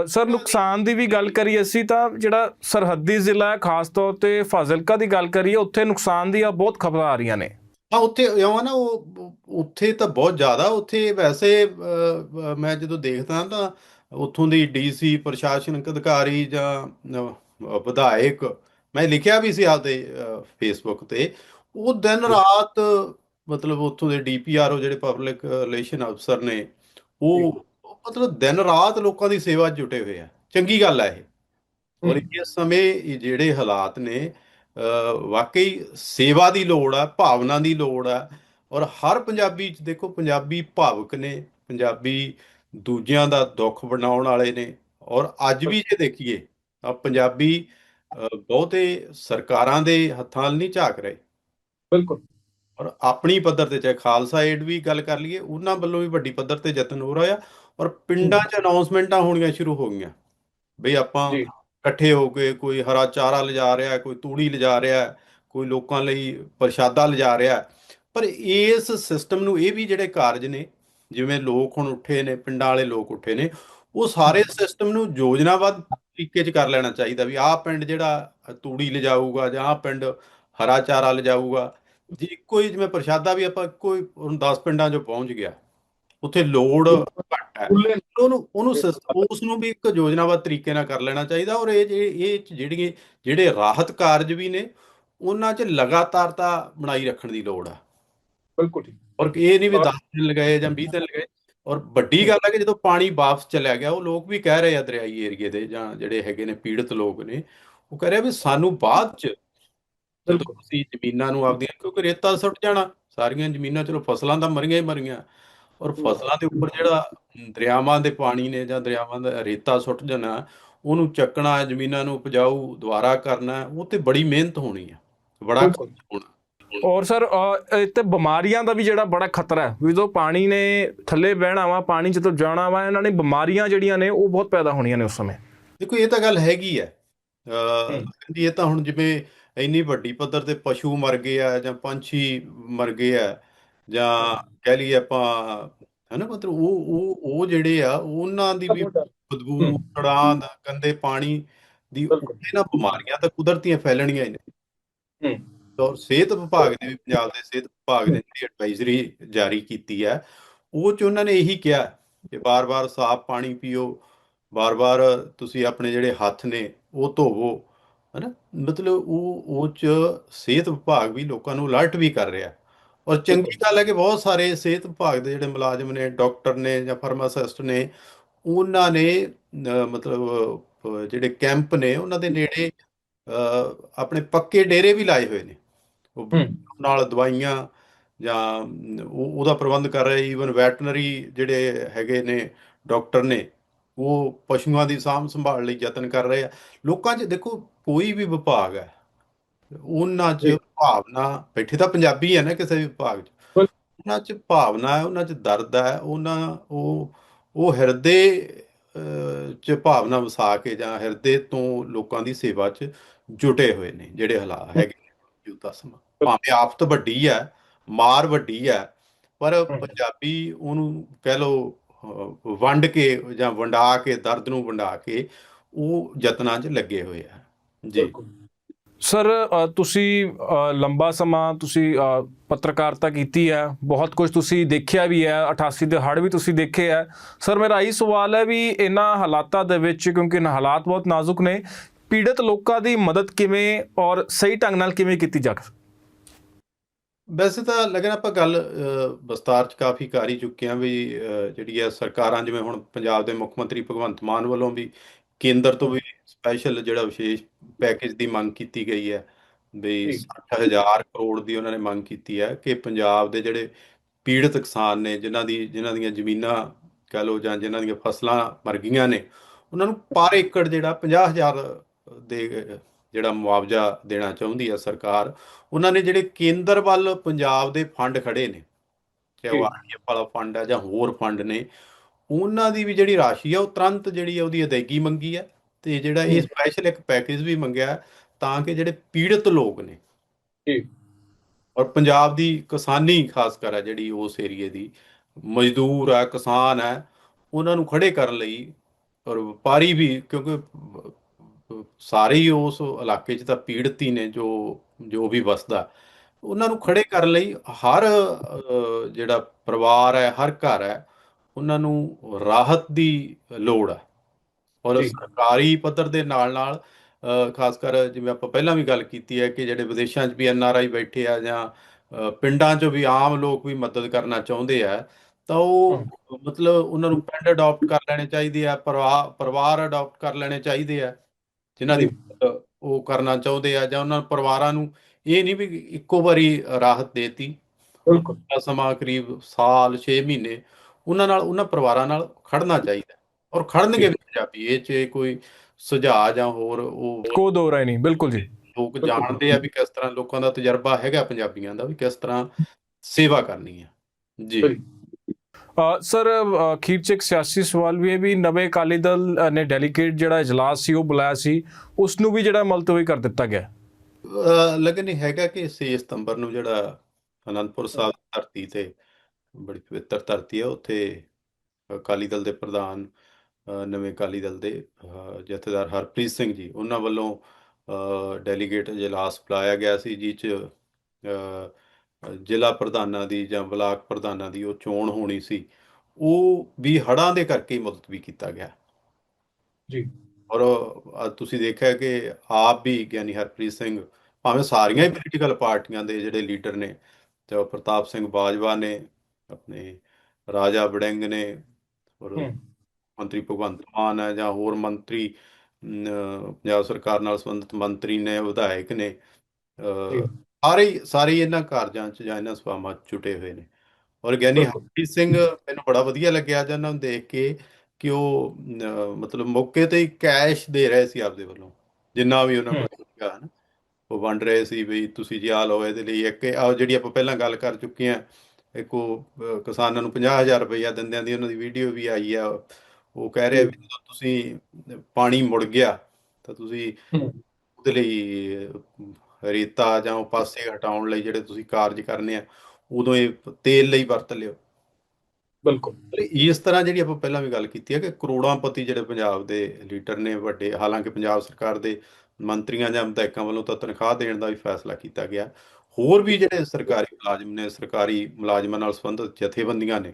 ਸਰ ਨੁਕਸਾਨ ਦੀ ਵੀ ਗੱਲ ਕਰੀਏ ਅਸੀਂ ਤਾਂ ਜਿਹੜਾ ਸਰਹੱਦੀ ਜ਼ਿਲ੍ਹਾ ਹੈ ਖਾਸ ਤੌਰ ਤੇ ਫਾਜ਼ਿਲਕਾ ਦੀ ਗੱਲ ਕਰੀਏ ਉੱਥੇ ਨੁਕਸਾਨ ਦੀਆਂ ਬਹੁਤ ਖਬਰਾਂ ਆ ਰਹੀਆਂ ਨੇ। ਹਾਂ ਉੱਥੇ ਇਉਂ ਨਾ ਉਹ ਉੱਥੇ ਤਾਂ ਬਹੁਤ ਜ਼ਿਆਦਾ ਉੱਥੇ ਵੈਸੇ ਮੈਂ ਜਦੋਂ ਦੇਖਦਾ ਤਾਂ ਉੱਥੋਂ ਦੀ ਡੀਸੀ ਪ੍ਰਸ਼ਾਸਨਿਕ ਅਧਿਕਾਰੀ ਜਾਂ ਵਿਧਾਇਕ ਮੈਂ ਲਿਖਿਆ ਵੀ ਸੀ ਆਪਦੇ ਫੇਸਬੁੱਕ ਤੇ ਉਹ ਦਿਨ ਰਾਤ ਮਤਲਬ ਉੱਥੋਂ ਦੇ ਡੀਪੀਆਰਓ ਜਿਹੜੇ ਪਬਲਿਕ ਰਿਲੇਸ਼ਨ ਅਫਸਰ ਨੇ ਉਹ ਮਤਲਬ ਦਿਨ ਰਾਤ ਲੋਕਾਂ ਦੀ ਸੇਵਾ 'ਚ ਜੁਟੇ ਹੋਏ ਆ। ਚੰਗੀ ਗੱਲ ਹੈ ਇਹ। ਔਰ ਇਸ ਸਮੇਂ ਇਹ ਜਿਹੜੇ ਹਾਲਾਤ ਨੇ ਵਾਕਈ ਸੇਵਾ ਦੀ ਲੋੜ ਆ ਭਾਵਨਾ ਦੀ ਲੋੜ ਆ। ਔਰ ਹਰ ਪੰਜਾਬੀ ਚ ਦੇਖੋ ਪੰਜਾਬੀ ਭਾਵੁਕ ਨੇ ਪੰਜਾਬੀ ਦੂਜਿਆਂ ਦਾ ਦੁੱਖ ਵੰਡਾਉਣ ਵਾਲੇ ਨੇ। ਔਰ ਅੱਜ ਵੀ ਜੇ ਦੇਖੀਏ ਤਾਂ ਪੰਜਾਬੀ ਬਹੁਤੇ ਸਰਕਾਰਾਂ ਦੇ ਹੱਥਾਂ ਨਹੀਂ ਝਾਕ ਰਹੇ। ਬਿਲਕੁਲ। ਔਰ ਆਪਣੀ ਪੱਧਰ ਤੇ ਚਾਹੇ ਖਾਲਸਾ ਏਡ ਵੀ ਗੱਲ ਕਰ ਲਈਏ ਉਹਨਾਂ ਵੱਲੋਂ ਵੀ ਵੱਡੀ ਪੱਧਰ ਤੇ ਯਤਨ ਹੋ ਰਿਹਾ। ਔਰ ਪਿੰਡਾਂ 'ਚ ਅਨਾਉਂਸਮੈਂਟਾਂ ਹੋਣੀਆਂ ਸ਼ੁਰੂ ਹੋ ਗਈਆਂ। ਬਈ ਆਪਾਂ। ਇਕੱਠੇ ਹੋ ਕੇ ਕੋਈ ਹਰਾ ਚਾਰਾ ਲਿਜਾ ਰਿਹਾ ਕੋਈ ਤੂੜੀ ਲਿਜਾ ਰਿਹਾ ਕੋਈ ਲੋਕਾਂ ਲਈ ਪ੍ਰਸ਼ਾਦਾ ਲਿਜਾ ਰਿਹਾ। ਪਰ ਇਸ ਸਿਸਟਮ ਨੂੰ ਇਹ ਵੀ ਜਿਹੜੇ ਕਾਰਜ ਨੇ ਜਿਵੇਂ ਲੋਕ ਹੁਣ ਉੱਠੇ ਨੇ ਪਿੰਡਾਂ ਵਾਲੇ ਲੋਕ ਉੱਠੇ ਨੇ ਉਹ ਸਾਰੇ ਸਿਸਟਮ ਨੂੰ ਯੋਜਨਾਬੱਧ ਤਰੀਕੇ 'ਚ ਕਰ ਲੈਣਾ ਚਾਹੀਦਾ ਵੀ ਆਹ ਪਿੰਡ ਜਿਹੜਾ ਤੂੜੀ ਲਿਜਾਊਗਾ ਜਾਂ ਆਹ ਪਿੰਡ ਹਰਾ ਚਾਰਾ ਲਿਜਾਊਗਾ। ਜੇ ਕੋਈ ਜਿਵੇਂ ਪ੍ਰਸ਼ਾਦਾ ਵੀ ਆਪਾਂ ਕੋਈ ਹੁਣ 10 ਪਿੰਡਾਂ 'ਚ ਪਹੁੰਚ ਗਿਆ ਉੱਥੇ ਲੋੜ ਘੱਟ ਹੈ। ਉਹਨੂੰ ਉਹਨੂੰ ਉਸ ਨੂੰ ਵੀ ਇੱਕ ਯੋਜਨਾਬੱਧ ਤਰੀਕੇ ਨਾਲ ਕਰ ਲੈਣਾ ਚਾਹੀਦਾ ਔਰ ਇਹ ਇਹ ਜਿਹੜੀਆਂ ਜਿਹੜੇ ਰਾਹਤ ਕਾਰਜ ਵੀ ਨੇ ਉਹਨਾਂ 'ਚ ਲਗਾਤਾਰਤਾ ਬਣਾਈ ਰੱਖਣ ਦੀ ਲੋੜ ਆ। ਬਿਲਕੁਲ ਠੀਕ। ਔਰ ਇਹ ਨਹੀਂ ਵੀ 10 ਦਿਨ ਲਗਾਏ ਜਾਂ 20 ਦਿਨ ਲਗਾਏ। ਔਰ ਵੱਡੀ ਗੱਲ ਹੈ ਕਿ ਜਦੋਂ ਪਾਣੀ ਵਾਪਸ ਚਲਿਆ ਗਿਆ ਉਹ ਲੋਕ ਵੀ ਕਹਿ ਰਹੇ ਆ ਦਰਿਆਈ ਏਰੀਏ ਦੇ ਜਾਂ ਜਿਹੜੇ ਹੈਗੇ ਨੇ ਪੀੜਤ ਲੋਕ ਨੇ ਉਹ ਕਹਿ ਰਹੇ ਆ ਵੀ ਸਾਨੂੰ ਬਾਅਦ 'ਚ ਅਸੀਂ ਜ਼ਮੀਨਾਂ ਨੂੰ ਆਪਦੀਆਂ ਕਿਉਂਕਿ ਰੇਤਾ ਸੁੱਟ ਜਾਣਾ ਸਾਰੀਆਂ ਜ਼ਮੀਨਾਂ ਚਲੋ ਫਸਲਾਂ ਤਾਂ ਮਰੀਆਂ ਹੀ ਮਰੀਆਂ। ਔਰ ਫਸਲਾਂ ਦੇ ਉੱਪਰ ਜਿਹੜਾ ਦਰਿਆਵਾਂ ਦੇ ਪਾਣੀ ਨੇ ਜਾਂ ਦਰਿਆਵਾਂ ਦਾ ਰੇਤਾ ਸੁੱਟ ਜਾਣਾ ਉਹਨੂੰ ਚੱਕਣਾ ਜ਼ਮੀਨਾਂ ਨੂੰ ਉਪਜਾਊ ਦੁਬਾਰਾ ਕਰਨਾ ਉਹ ਤੇ ਬੜੀ ਮਿਹਨਤ ਹੋਣੀ ਆ ਬੜਾ। ਖਰਚ ਹੋਣਾ। ਔਰ ਸਰ ਤੇ ਬਿਮਾਰੀਆਂ ਦਾ ਵੀ ਜਿਹੜਾ ਬੜਾ ਖਤਰਾ ਹੈ ਵੀ ਜਦੋਂ ਪਾਣੀ ਨੇ ਥੱਲੇ ਬਹਿਣਾ ਵਾ ਪਾਣੀ ਜਦੋਂ ਜਾਣਾ ਵਾ ਇਹਨਾਂ ਨੇ ਬਿਮਾਰੀਆਂ ਜਿਹੜੀਆਂ ਨੇ ਉਹ ਬਹੁਤ ਪੈਦਾ ਹੋਣੀਆਂ ਨੇ ਉਸ ਸਮੇਂ। ਦੇਖੋ ਇਹ ਤਾਂ ਗੱਲ ਹੈਗੀ ਹੈ। ਇਹ ਤਾਂ ਹੁਣ ਜਿਵੇਂ ਇੰਨੀ ਵੱਡੀ ਪੱਧਰ ਤੇ ਪਸ਼ੂ ਮਰ ਗਏ ਆ ਜਾਂ ਪੰਛੀ ਮਰ ਗਏ ਆ ਜਾਂ ਕਹਿ ਲਈਏ ਆਪਾਂ ਹਨਾ ਮਤਲਬ ਉਹ ਉਹ ਉਹ ਜਿਹੜੇ ਆ ਉਹਨਾਂ ਦੀ ਵੀ ਬਦਬੂ। ਸੜਾਂ ਗੰਦੇ ਪਾਣੀ ਦੀ ਬਿਲਕੁਲ। ਇਹਨਾਂ ਬਿਮਾਰੀਆਂ ਤਾਂ ਕੁਦਰਤੀਆਂ ਫੈਲਣੀਆਂ ਹੀ ਨੇ ਹਮ। ਔਰ ਸਿਹਤ ਵਿਭਾਗ ਨੇ ਵੀ ਪੰਜਾਬ ਦੇ ਸਿਹਤ ਵਿਭਾਗ ਨੇ ਜਿਹੜੀ ਐਡਵਾਈਜ਼ਰੀ ਜਾਰੀ ਕੀਤੀ ਹੈ ਉਹ ਚ ਉਹਨਾਂ ਨੇ ਇਹੀ ਕਿਹਾ ਕਿ ਬਾਰ-ਬਾਰ ਸਾਫ਼ ਪਾਣੀ ਪੀਓ ਬਾਰ-ਬਾਰ ਤੁਸੀਂ ਆਪਣੇ ਜਿਹੜੇ ਹੱਥ ਨੇ ਉਹ ਧੋਵੋ ਹਨਾ ਮਤਲਬ ਉਹ ਉਹ ਚ ਸਿਹਤ ਵਿਭਾਗ ਵੀ ਲੋਕਾਂ ਨੂੰ ਅਲਰਟ ਵੀ ਕਰ ਰਿਹਾ ਔਰ ਚੰਗੀ ਗੱਲ ਹੈ ਕਿ ਬਹੁਤ ਸਾਰੇ ਸਿਹਤ ਵਿਭਾਗ ਦੇ ਜਿਹੜੇ ਮੁਲਾਜ਼ਮ ਨੇ ਡਾਕਟਰ ਨੇ ਜਾਂ ਫਾਰਮਾਸਿਸਟ ਨੇ ਉਹਨਾਂ ਨੇ ਮਤਲਬ ਜਿਹੜੇ ਕੈਂਪ ਨੇ ਉਹਨਾਂ ਦੇ ਨੇੜੇ ਆਪਣੇ ਪੱਕੇ ਡੇਰੇ ਵੀ ਲਾਏ ਹੋਏ ਨੇ। ਨਾਲ ਦਵਾਈਆਂ ਜਾਂ ਉਹ ਉਹਦਾ ਪ੍ਰਬੰਧ ਕਰ ਰਹੇ ਈਵਨ ਵੈਟਰਨਰੀ ਜਿਹੜੇ ਹੈਗੇ ਨੇ ਡਾਕਟਰ ਨੇ ਉਹ ਪਸ਼ੂਆਂ ਦੀ ਸਾਂਭ ਸੰਭਾਲ ਲਈ ਯਤਨ ਕਰ ਰਹੇ ਆ ਲੋਕਾਂ 'ਚ ਦੇਖੋ ਕੋਈ ਵੀ ਵਿਭਾਗ ਹੈ ਉਹਨਾਂ 'ਚ। ਭਾਵਨਾ ਬੈਠੇ ਤਾਂ ਪੰਜਾਬੀ ਹੈ ਨਾ ਕਿਸੇ ਵੀ ਵਿਭਾਗ 'ਚ। ਉਹਨਾਂ 'ਚ ਭਾਵਨਾ ਹੈ ਉਹਨਾਂ 'ਚ ਦਰਦ ਹੈ ਉਹਨਾਂ ਉਹ ਉਹ ਹਿਰਦੇ 'ਚ ਭਾਵਨਾ ਵਸਾ ਕੇ ਜਾਂ ਹਿਰਦੇ ਤੋਂ ਲੋਕਾਂ ਦੀ ਸੇਵਾ 'ਚ ਜੁਟੇ ਹੋਏ ਨੇ ਜਿਹੜੇ ਹਾਲਾਤ ਹੈਗੇ ਮੌਜੂਦਾ ਸਮਾਂ ਭਾਵੇਂ ਆਫਤ ਵੱਡੀ ਹੈ ਮਾਰ ਵੱਡੀ ਹੈ ਪਰ ਪੰਜਾਬੀ ਉਹਨੂੰ ਕਹਿ ਅਹ, ਵੰਡ ਕੇ ਜਾਂ ਵੰਡਾ ਕੇ ਦਰਦ ਨੂੰ ਵੰਡਾ ਕੇ ਉਹ ਯਤਨਾਂ 'ਚ ਲੱਗੇ ਹੋਏ ਆ। ਜੀ। ਸਰ ਤੁਸੀਂ ਲੰਬਾ ਸਮਾਂ ਤੁਸੀਂ ਪੱਤਰਕਾਰਤਾ ਕੀਤੀ ਹੈ ਬਹੁਤ ਕੁਝ ਤੁਸੀਂ ਦੇਖਿਆ ਵੀ ਹੈ 88 ਦੇ ਹੜ੍ਹ ਵੀ ਤੁਸੀਂ ਦੇਖੇ ਹੈ। ਸਰ ਮੇਰਾ ਇਹ ਸਵਾਲ ਹੈ ਵੀ ਇਹਨਾਂ ਹਾਲਾਤਾਂ ਦੇ ਵਿੱਚ ਕਿਉਂਕਿ ਇਹਨਾਂ ਹਾਲਾਤ ਬਹੁਤ ਨਾਜ਼ੁਕ ਨੇ ਪੀੜਤ ਲੋਕਾਂ ਦੀ ਮਦਦ ਕਿਵੇਂ ਔਰ ਸਹੀ ਢੰਗ ਨਾਲ ਕਿਵੇਂ ਕੀਤੀ ਜਾ ਵੈਸੇ ਤਾਂ ਲੱਗਣ ਆਪਾਂ ਗੱਲ ਅਹ, ਵਿਸਤਾਰ ਚ ਕਾਫੀ ਕਰ ਹੀ ਚੁੱਕੇ ਹਾਂ ਵੀ ਜਿਹੜੀ ਹੈ ਸਰਕਾਰਾਂ ਜਿਵੇਂ ਹੁਣ ਪੰਜਾਬ ਦੇ ਮੁੱਖ ਮੰਤਰੀ ਭਗਵੰਤ ਮਾਨ ਵੱਲੋਂ ਵੀ ਕੇਂਦਰ ਤੋਂ ਵੀ ਸਪੈਸ਼ਲ ਜਿਹੜਾ ਵਿਸ਼ੇਸ਼ ਪੈਕੇਜ ਦੀ ਮੰਗ ਕੀਤੀ ਗਈ ਹੈ ਵੀ ਜੀ। 60000 ਕਰੋੜ ਦੀ ਉਹਨਾਂ ਨੇ ਮੰਗ ਕੀਤੀ ਹੈ ਕਿ ਪੰਜਾਬ ਦੇ ਜਿਹੜੇ ਪੀੜਤ ਕਿਸਾਨ ਨੇ ਜਿਨ੍ਹਾਂ ਦੀ ਜਿਨ੍ਹਾਂ ਦੀਆਂ ਜ਼ਮੀਨਾਂ ਕਹ ਲਓ ਜਾਂ ਜਿਨ੍ਹਾਂ ਦੀਆਂ ਫਸਲਾਂ ਮਰ ਗਈਆਂ ਨੇ ਉਹਨਾਂ ਨੂੰ ਪਰ ਏਕੜ ਜਿਹੜਾ 50000 ਦੇ ਜਿਹੜਾ ਮੁਆਵਜ਼ਾ ਦੇਣਾ ਚਾਹੁੰਦੀ ਹੈ ਸਰਕਾਰ ਉਹਨਾਂ ਨੇ ਜਿਹੜੇ ਕੇਂਦਰ ਵੱਲ ਪੰਜਾਬ ਦੇ ਫੰਡ ਖੜੇ ਨੇ ਚਾਹੇ। ਆਰਡੀਐਫ ਵਾਲਾ ਫੰਡ ਹੈ ਜਾਂ ਹੋਰ ਫੰਡ ਨੇ ਉਹਨਾਂ ਦੀ ਵੀ ਜਿਹੜੀ ਰਾਸ਼ੀ ਆ ਉਹ ਤੁਰੰਤ ਜਿਹੜੀ ਆ ਉਹਦੀ ਅਦਾਇਗੀ ਮੰਗੀ ਹੈ ਤੇ ਜਿਹੜਾ ਇਹ। ਸਪੈਸ਼ਲ ਇੱਕ ਪੈਕੇਜ ਵੀ ਮੰਗਿਆ ਤਾਂ ਕਿ ਜਿਹੜੇ ਪੀੜਤ ਲੋਕ ਨੇ ਜੀ ਔਰ ਪੰਜਾਬ ਦੀ ਕਿਸਾਨੀ ਖਾਸ ਕਰ ਹੈ ਜਿਹੜੀ ਉਸ ਏਰੀਏ ਦੀ ਮਜ਼ਦੂਰ ਹੈ ਕਿਸਾਨ ਹੈ ਉਹਨਾਂ ਨੂੰ ਖੜੇ ਕਰਨ ਲਈ ਔਰ ਵਪਾਰੀ ਵੀ ਕਿਉਂਕਿ ਸਾਰੇ ਹੀ ਉਸ ਇਲਾਕੇ 'ਚ ਤਾਂ ਪੀੜਤ ਹੀ ਨੇ ਜੋ ਜੋ ਵੀ ਵਸਦਾ ਉਹਨਾਂ ਨੂੰ ਖੜੇ ਕਰਨ ਲਈ ਹਰ ਜਿਹੜਾ ਪਰਿਵਾਰ ਹੈ ਹਰ ਘਰ ਹੈ ਉਹਨਾਂ ਨੂੰ ਰਾਹਤ ਦੀ ਲੋੜ ਹੈ ਔਰ। ਸਰਕਾਰੀ ਪੱਧਰ ਦੇ ਨਾਲ ਨਾਲ ਖਾਸ ਕਰ ਜਿਵੇਂ ਆਪਾਂ ਪਹਿਲਾਂ ਵੀ ਗੱਲ ਕੀਤੀ ਹੈ ਕਿ ਜਿਹੜੇ ਵਿਦੇਸ਼ਾਂ 'ਚ ਵੀ ਐਨ ਆਰ ਆਈ ਬੈਠੇ ਆ ਜਾਂ ਪਿੰਡਾਂ 'ਚ ਵੀ ਆਮ ਲੋਕ ਵੀ ਮਦਦ ਕਰਨਾ ਚਾਹੁੰਦੇ ਆ ਤਾਂ ਉਹ ਮਤਲਬ ਉਹਨਾਂ ਨੂੰ ਪਿੰਡ ਅਡਾਪਟ ਕਰ ਲੈਣੇ ਚਾਹੀਦੇ ਆ ਪਰਿਵਾਰ ਪਰਿਵਾਰ ਅਡਾਪਟ ਕਰ ਲੈਣੇ ਚਾਹੀਦੇ ਆ ਜਿਨ੍ਹਾਂ ਦੀ ਉਹ ਕਰਨਾ ਚਾਹੁੰਦੇ ਆ ਜਾਂ ਉਹਨਾਂ ਪਰਿਵਾਰਾਂ ਨੂੰ ਇਹ ਨਹੀਂ ਵੀ ਇੱਕੋ ਵਾਰੀ ਰਾਹਤ ਦੇਤੀ। ਬਿਲਕੁਲ। ਸਮਾਂ ਕਰੀਬ ਸਾਲ 6 ਮਹੀਨੇ ਉਹਨਾਂ ਨਾਲ ਉਹਨਾਂ ਪਰਿਵਾਰਾਂ ਨਾਲ ਖੜਨਾ ਚਾਹੀਦਾ। ਔਰ ਖੜਨਗੇ ਵੀ ਪੰਜਾਬੀ ਇਹ 'ਚ ਕੋਈ ਸੁਝਾਅ ਜਾਂ ਹੋਰ ਉਹ ਕੋ ਦੋ ਰਾਏ ਨਹੀਂ ਬਿਲਕੁਲ ਜੀ। ਲੋਕ। ਜਾਣਦੇ ਆ ਵੀ ਕਿਸ ਤਰ੍ਹਾਂ ਲੋਕਾਂ ਦਾ ਤਜਰਬਾ ਹੈਗਾ ਪੰਜਾਬੀਆਂ ਦਾ ਵੀ ਕਿਸ ਤਰ੍ਹਾਂ ਸੇਵਾ ਕਰਨੀ ਹੈ ਜੀ। ਸਰ ਅਖੀਰ ਚ ਇੱਕ ਸਿਆਸੀ ਸਵਾਲ ਵੀ ਹੈ ਵੀ ਨਵੇਂ ਅਕਾਲੀ ਦਲ ਨੇ ਡੈਲੀਗੇਟ ਜਿਹੜਾ ਇਜਲਾਸ ਸੀ ਉਹ ਬੁਲਾਇਆ ਸੀ ਉਸ ਨੂੰ ਵੀ ਜਿਹੜਾ ਮੁਲਤਵੀ ਕਰ ਦਿੱਤਾ ਗਿਆ। ਲੇਕਿਨ ਇਹ ਹੈਗਾ ਕਿ 6 ਸਤੰਬਰ ਨੂੰ ਜਿਹੜਾ ਅਨੰਦਪੁਰ ਸਾਹਿਬ ਦੀ ਧਰਤੀ ਤੇ ਬੜੀ ਪਵਿੱਤਰ ਧਰਤੀ ਹੈ ਉੱਥੇ ਅਕਾਲੀ ਦਲ ਦੇ ਪ੍ਰਧਾਨ ਨਵੇਂ ਅਕਾਲੀ ਦਲ ਦੇ ਜਥੇਦਾਰ ਹਰਪ੍ਰੀਤ ਸਿੰਘ ਜੀ ਉਹਨਾਂ ਵੱਲੋਂ ਡੈਲੀਗੇਟ ਇਜਲਾਸ ਬੁਲਾਇਆ ਗਿਆ ਸੀ ਜਿਸ ਚ ਜ਼ਿਲ੍ਹਾ ਪ੍ਰਧਾਨਾਂ ਦੀ ਜਾਂ ਬਲਾਕ ਪ੍ਰਧਾਨਾਂ ਦੀ ਉਹ ਚੋਣ ਹੋਣੀ ਸੀ ਉਹ ਵੀ ਹੜ੍ਹਾਂ ਦੇ ਕਰਕੇ ਹੀ ਮੁਲਤਵੀ ਕੀਤਾ ਗਿਆ ਜੀ ਔਰ ਤੁਸੀਂ ਦੇਖਿਆ ਕਿ ਆਪ ਵੀ ਗਿਆਨੀ ਹਰਪ੍ਰੀਤ ਸਿੰਘ ਭਾਵੇਂ ਸਾਰੀਆਂ ਹੀ ਪੋਲੀਟੀਕਲ ਪਾਰਟੀਆਂ ਦੇ ਜਿਹੜੇ ਲੀਡਰ ਨੇ ਤੇ ਪ੍ਰਤਾਪ ਸਿੰਘ ਬਾਜਵਾ ਨੇ ਆਪਣੇ ਰਾਜਾ ਵੜਿੰਗ ਨੇ ਔਰ। ਮੰਤਰੀ ਭਗਵੰਤ ਮਾਨ ਹੈ ਜਾਂ ਹੋਰ ਮੰਤਰੀ ਪੰਜਾਬ ਸਰਕਾਰ ਨਾਲ ਸੰਬੰਧਿਤ ਮੰਤਰੀ ਨੇ ਵਿਧਾਇਕ ਨੇ। ਸਾਰੇ ਸਾਰੇ ਇਹਨਾਂ ਕਾਰਜਾਂ 'ਚ ਜਾਂ ਇਹਨਾਂ ਸਭਾਵਾਂ 'ਚ ਜੁਟੇ ਹੋਏ ਨੇ। ਔਰ ਗਿਆਨੀ। ਹਰਪ੍ਰੀਤ ਸਿੰਘ ਮੈਨੂੰ ਬੜਾ ਵਧੀਆ ਲੱਗਿਆ ਜਾਂ ਉਹਨਾਂ ਨੂੰ ਦੇਖ ਕੇ ਕਿ ਉਹ ਮਤਲਬ ਮੌਕੇ ਤੇ ਹੀ ਕੈਸ਼ ਦੇ ਰਹੇ ਸੀ ਆਪਦੇ ਵੱਲੋਂ। ਜਿੰਨਾ ਵੀ ਉਹਨਾਂ ਕੋਲ ਸੀਗਾ ਨਾ ਉਹ ਵੰਡ ਰਹੇ ਸੀ ਵੀ ਤੁਸੀਂ ਜੀ ਆ ਲਓ ਇਹਦੇ ਲਈ ਇੱਕ ਆ ਜਿਹੜੀ ਆਪਾਂ ਪਹਿਲਾਂ ਗੱਲ ਕਰ ਚੁੱਕੇ ਆ ਇੱਕ ਉਹ ਕਿਸਾਨਾਂ ਨੂੰ 50000 ਰੁਪਈਆ ਦਿੰਦਿਆਂ ਦੀ ਉਹਨਾਂ ਦੀ ਵੀਡੀਓ ਵੀ ਆਈ ਆ। ਉਹ ਕਹਿ ਰਿਹਾ ਵੀ ਜਦੋਂ ਤੁਸੀਂ ਪਾਣੀ ਮੁੜ ਗਿਆ ਤਾਂ ਤੁਸੀਂ। ਉਹਦੇ ਲਈ ਰੇਤਾ ਜਾਂ ਪਾਸੇ ਹਟਾਉਣ ਲਈ ਜਿਹੜੇ ਤੁਸੀਂ ਕਾਰਜ ਕਰਨੇ ਆ ਉਦੋਂ ਇਹ ਤੇਲ ਲਈ ਵਰਤ ਲਿਓ। ਬਿਲਕੁਲ। ਇਸ ਤਰ੍ਹਾਂ ਜਿਹੜੀ ਆਪਾਂ ਪਹਿਲਾਂ ਵੀ ਗੱਲ ਕੀਤੀ ਹੈ ਕਿ ਕਰੋੜਾਂਪਤੀ ਜਿਹੜੇ ਪੰਜਾਬ ਦੇ ਲੀਡਰ ਨੇ ਵੱਡੇ ਹਾਲਾਂਕਿ ਪੰਜਾਬ ਸਰਕਾਰ ਦੇ ਮੰਤਰੀਆਂ ਜਾਂ ਵਿਧਾਇਕਾਂ ਵੱਲੋਂ ਤਾਂ ਤਨਖਾਹ ਦੇਣ ਦਾ ਵੀ ਫੈਸਲਾ ਕੀਤਾ ਗਿਆ। ਹੋਰ ਵੀ ਜਿਹੜੇ ਸਰਕਾਰੀ ਮੁਲਾਜ਼ਮ ਨੇ ਸਰਕਾਰੀ ਮੁਲਾਜ਼ਮਾਂ ਨਾਲ ਸੰਬੰਧਿਤ ਜਥੇਬੰਦੀਆਂ ਨੇ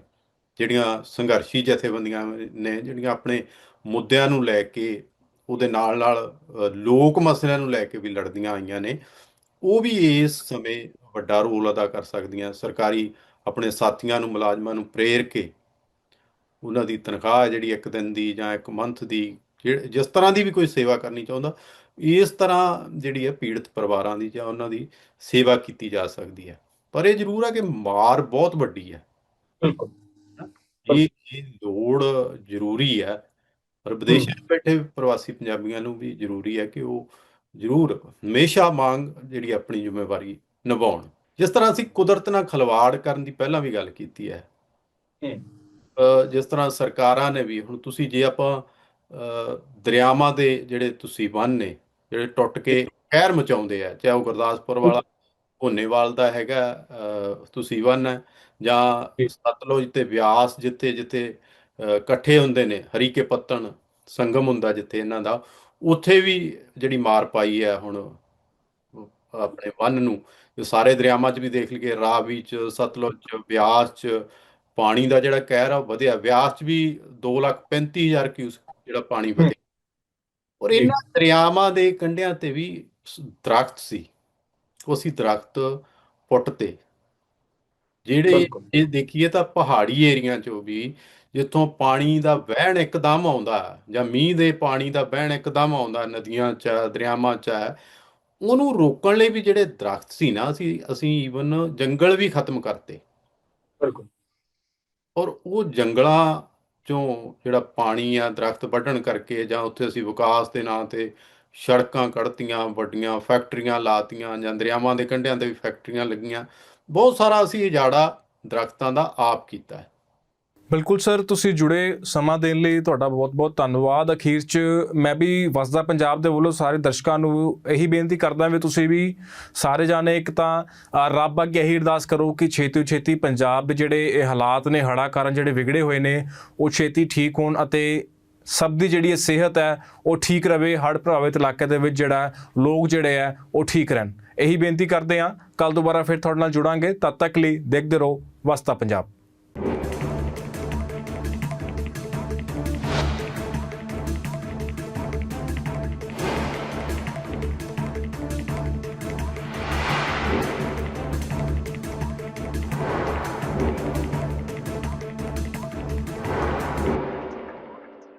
ਜਿਹੜੀਆਂ ਸੰਘਰਸ਼ੀ ਜਥੇਬੰਦੀਆਂ ਨੇ, ਜਿਹੜੀਆਂ ਆਪਣੇ ਮੁੱਦਿਆਂ ਨੂੰ ਲੈ ਕੇ, ਉਹਦੇ ਨਾਲ ਨਾਲ ਲੋਕ ਮਸਲਿਆਂ ਨੂੰ ਲੈ ਕੇ ਵੀ ਲੜਦੀਆਂ ਆਈਆਂ ਨੇ, ਉਹ ਵੀ ਇਸ ਸਮੇਂ ਵੱਡਾ ਰੋਲ ਅਦਾ ਕਰ ਸਕਦੀਆਂ। ਸਰਕਾਰੀ ਆਪਣੇ ਸਾਥੀਆਂ ਨੂੰ, ਮੁਲਾਜ਼ਮਾਂ ਨੂੰ ਪ੍ਰੇਰ ਕੇ ਉਹਨਾਂ ਦੀ ਤਨਖਾਹ ਹੈ ਜਿਹੜੀ ਇੱਕ ਦਿਨ ਦੀ ਜਾਂ ਇੱਕ ਮੰਥ ਦੀ, ਜਿਹ- ਜਿਸ ਤਰ੍ਹਾਂ ਦੀ ਵੀ ਕੋਈ ਸੇਵਾ ਕਰਨੀ ਚਾਹੁੰਦਾ, ਇਸ ਤਰ੍ਹਾਂ ਜਿਹੜੀ ਹੈ ਪੀੜਤ ਪਰਿਵਾਰਾਂ ਦੀ ਜਾਂ ਉਹਨਾਂ ਦੀ ਸੇਵਾ ਕੀਤੀ ਜਾ ਸਕਦੀ ਹੈ। ਪਰ ਇਹ ਜ਼ਰੂਰ ਹੈ ਕਿ ਮਾਰ ਬਹੁਤ ਵੱਡੀ ਹੈ। ਬਿਲਕੁਲ। ਇਹ ਇਹ ਲੋੜ ਜ਼ਰੂਰੀ ਹੈ ਪਰ ਵਿਦੇਸ਼ਾਂ ਬੈਠੇ ਪ੍ਰਵਾਸੀ ਪੰਜਾਬੀਆਂ ਨੂੰ ਵੀ ਜ਼ਰੂਰੀ ਹੈ ਕਿ ਉਹ ਜ਼ਰੂਰ ਹਮੇਸ਼ਾ ਮੰਗ ਜਿਹੜੀ ਆਪਣੀ ਜ਼ਿੰਮੇਵਾਰੀ ਨਿਭਾਉਣ। ਜਿਸ ਤਰ੍ਹਾਂ ਅਸੀਂ ਕੁਦਰਤ ਨਾਲ ਖਿਲਵਾੜ ਕਰਨ ਦੀ ਪਹਿਲਾਂ ਵੀ ਗੱਲ ਕੀਤੀ ਹੈ। ਜਿਸ ਤਰ੍ਹਾਂ ਸਰਕਾਰਾਂ ਨੇ ਵੀ ਹੁਣ ਤੁਸੀਂ ਜੇ ਆਪਾਂ ਦਰਿਆਵਾਂ ਦੇ ਜਿਹੜੇ ਤੁਸੀਂ ਬੰਨ ਨੇ ਜਿਹੜੇ ਟੁੱਟ ਕੇ ਕਹਿਰ ਮਚਾਉਂਦੇ ਆ ਚਾਹੇ ਉਹ ਗੁਰਦਾਸਪੁਰ ਵਾਲਾ ਭੋਨੇਵਾਲ ਦਾ ਹੈਗਾ ਤੁਸੀਂ ਬੰਨ ਹੈ ਜਾਂ। ਸਤਲੁਜ ਤੇ ਬਿਆਸ ਜਿੱਥੇ ਜਿੱਥੇ ਇਕੱਠੇ ਹੁੰਦੇ ਨੇ ਹਰੀਕੇ ਪੱਤਣ ਸੰਗਮ ਹੁੰਦਾ ਜਿੱਥੇ ਇਹਨਾਂ ਦਾ ਉੱਥੇ ਵੀ ਜਿਹੜੀ ਮਾਰ ਪਾਈ ਹੈ ਹੁਣ ਆਪਣੇ ਬੰਨ ਨੂੰ ਜੋ ਸਾਰੇ ਦਰਿਆਵਾਂ 'ਚ ਵੀ ਦੇਖ ਲਈਏ ਰਾਵੀ 'ਚ ਸਤਲੁਜ 'ਚ ਬਿਆਸ 'ਚ ਪਾਣੀ ਦਾ ਜਿਹੜਾ ਕਹਿਰ ਆ ਵਧਿਆ ਬਿਆਸ 'ਚ ਵੀ 235000 ਕਿਊਸ ਜਿਹੜਾ ਪਾਣੀ ਵਧਿਆ ਔਰ। ਇਹਨਾਂ ਦਰਿਆਵਾਂ ਦੇ ਕੰਢਿਆਂ ਤੇ ਵੀ ਦਰਖਤ ਸੀ ਉਹ ਅਸੀਂ ਦਰਖਤ ਪੁੱਟਤੇ ਜਿਹੜੇ ਬਿਲਕੁਲ। ਇਹ ਦੇਖੀਏ ਤਾਂ ਪਹਾੜੀ ਏਰੀਆ 'ਚੋਂ ਵੀ ਜਿੱਥੋਂ ਪਾਣੀ ਦਾ ਵਹਿਣ ਇੱਕਦਮ ਆਉਂਦਾ ਜਾਂ ਮੀਂਹ ਦੇ ਪਾਣੀ ਦਾ ਵਹਿਣ ਇੱਕਦਮ ਆਉਂਦਾ ਨਦੀਆਂ 'ਚ ਹੈ, ਦਰਿਆਵਾਂ 'ਚ ਹੈ ਉਹਨੂੰ ਰੋਕਣ ਲਈ ਵੀ ਜਿਹੜੇ ਦਰਖਤ ਸੀ ਨਾ ਅਸੀਂ ਅਸੀਂ ਈਵਨ ਜੰਗਲ ਵੀ ਖਤਮ ਕਰਤੇ ਬਿਲਕੁਲ ਔਰ ਉਹ ਜੰਗਲਾਂ ਚੋਂ ਜਿਹੜਾ ਪਾਣੀ ਆ ਦਰਖਤ ਵੱਢਣ ਕਰਕੇ ਜਾਂ ਉੱਥੇ ਅਸੀਂ ਵਿਕਾਸ ਦੇ ਨਾਂ ਤੇ ਸੜਕਾਂ ਕੱਢਤੀਆਂ ਵੱਡੀਆਂ ਫੈਕਟਰੀਆਂ ਲਾਤੀਆਂ ਜਾਂ ਦਰਿਆਵਾਂ ਦੇ ਕੰਢਿਆਂ ਤੇ ਵੀ ਫੈਕਟਰੀਆਂ ਲੱਗੀਆਂ ਬਹੁਤ ਸਾਰਾ ਅਸੀਂ ਉਜਾੜਾ ਦਰਖਤਾਂ ਦਾ ਆਪ ਕੀਤਾ ਹੈ। ਬਿਲਕੁਲ ਸਰ, ਤੁਸੀਂ ਜੁੜੇ ਸਮਾਂ ਦੇਣ ਲਈ ਤੁਹਾਡਾ ਬਹੁਤ-ਬਹੁਤ ਧੰਨਵਾਦ। ਅਖੀਰ 'ਚ ਮੈਂ ਵੀ ਵਸਦਾ ਪੰਜਾਬ ਦੇ ਵੱਲੋਂ ਸਾਰੇ ਦਰਸ਼ਕਾਂ ਨੂੰ ਇਹੀ ਬੇਨਤੀ ਕਰਦਾ ਵੀ ਤੁਸੀਂ ਵੀ ਸਾਰੇ ਜਾਣੇ ਇੱਕ ਤਾਂ ਰੱਬ ਅੱਗੇ ਇਹੀ ਅਰਦਾਸ ਕਰੋ ਕਿ ਛੇਤੀ ਛੇਤੀ ਪੰਜਾਬ ਦੇ ਜਿਹੜੇ ਇਹ ਹਾਲਾਤ ਨੇ ਹੜ੍ਹਾਂ ਕਾਰਨ ਜਿਹੜੇ ਵਿਗੜੇ ਹੋਏ ਨੇ, ਉਹ ਛੇਤੀ ਠੀਕ ਹੋਣ ਅਤੇ ਸਭ ਦੀ ਜਿਹੜੀ ਇਹ ਸਿਹਤ ਹੈ, ਉਹ ਠੀਕ ਰਵੇ, ਹੜ੍ਹ ਪ੍ਰਭਾਵਿਤ ਇਲਾਕੇ ਦੇ ਵਿੱਚ ਜਿਹੜਾ ਲੋਕ ਜਿਹੜੇ ਆ ਉਹ ਠੀਕ ਰਹਿਣ। ਇਹੀ ਬੇਨਤੀ ਕਰਦੇ ਹਾਂ ਕੱਲ ਦੁਬਾਰਾ ਫਿਰ ਤੁਹਾਡੇ ਨਾਲ ਜੁੜਾਂਗੇ। ਤਦ ਤੱਕ ਲਈ ਦੇਖਦੇ ਰਹੋ, ਵਸਤਾ ਪੰਜਾਬ।